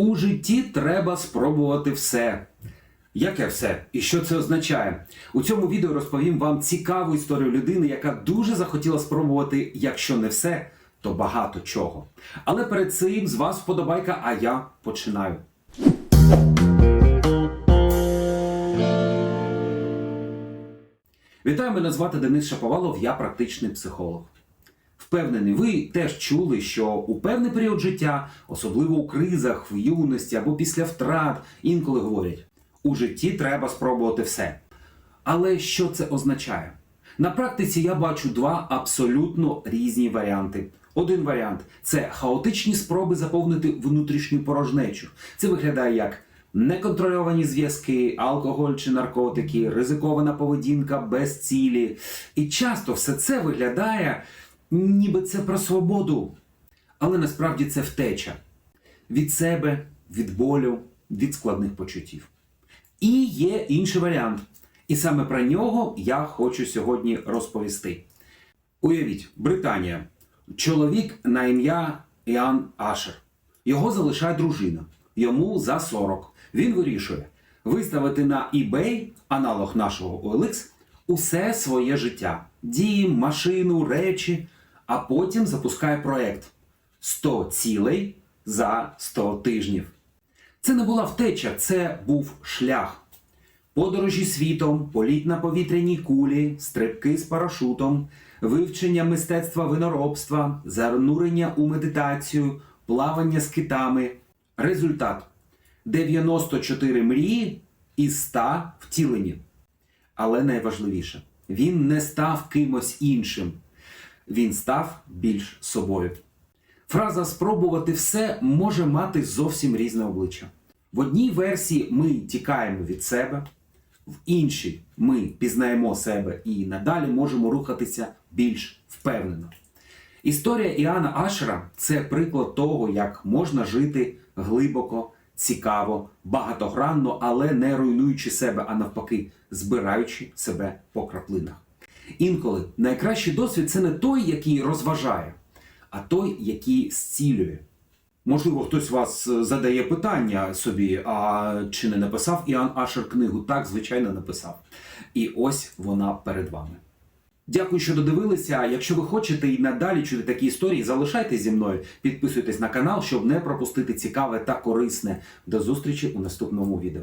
У житті треба спробувати все. Яке все? І що це означає? У цьому відео розповім вам цікаву історію людини, яка дуже захотіла спробувати, якщо не все, то багато чого. Але перед цим з вас вподобайка, а я починаю. Вітаю, мене звати Денис Шаповалов, я практичний психолог. Впевнений, ви теж чули, що у певний період життя, особливо у кризах, в юності або після втрат, інколи говорять: у житті треба спробувати все. Але що це означає? На практиці я бачу два абсолютно різні варіанти. Один варіант це хаотичні спроби заповнити внутрішню порожнечу. Це виглядає як неконтрольовані зв'язки, алкоголь чи наркотики, ризикована поведінка без цілі. І часто все це виглядає, ніби це про свободу. Але насправді це втеча від себе, від болю, від складних почуттів. І є інший варіант. І саме про нього я хочу сьогодні розповісти. Уявіть, Британія. Чоловік на ім'я Іан Ашер. Його залишає дружина. Йому за 40. Він вирішує виставити на eBay, аналог нашого OLX, усе своє життя: дім, машину, речі, а потім запускає проект 100 цілей за 100 тижнів. Це не була втеча, це був шлях. Подорожі світом, політ на повітряній кулі, стрибки з парашутом, вивчення мистецтва виноробства, занурення у медитацію, плавання з китами. Результат 94 мрії із 100 втілені. Але найважливіше, він не став кимось іншим. Він став більш собою. Фраза спробувати все може мати зовсім різне обличчя. В одній версії ми тікаємо від себе, в іншій ми пізнаємо себе і надалі можемо рухатися більш впевнено. Історія Іана Ашера це приклад того, як можна жити глибоко, цікаво, багатогранно, але не руйнуючи себе, а навпаки, збираючи себе по краплинах. Інколи найкращий досвід це не той, який розважає, а той, який зцілює. Можливо, хтось вас е, задає питання собі, а чи не написав Іоанн Ашер книгу? Так, звичайно, написав. І ось вона перед вами. Дякую, що додивилися. Якщо ви хочете і надалі чути такі історії, залишайтесь зі мною, підписуйтесь на канал, щоб не пропустити цікаве та корисне. До зустрічі у наступному відео.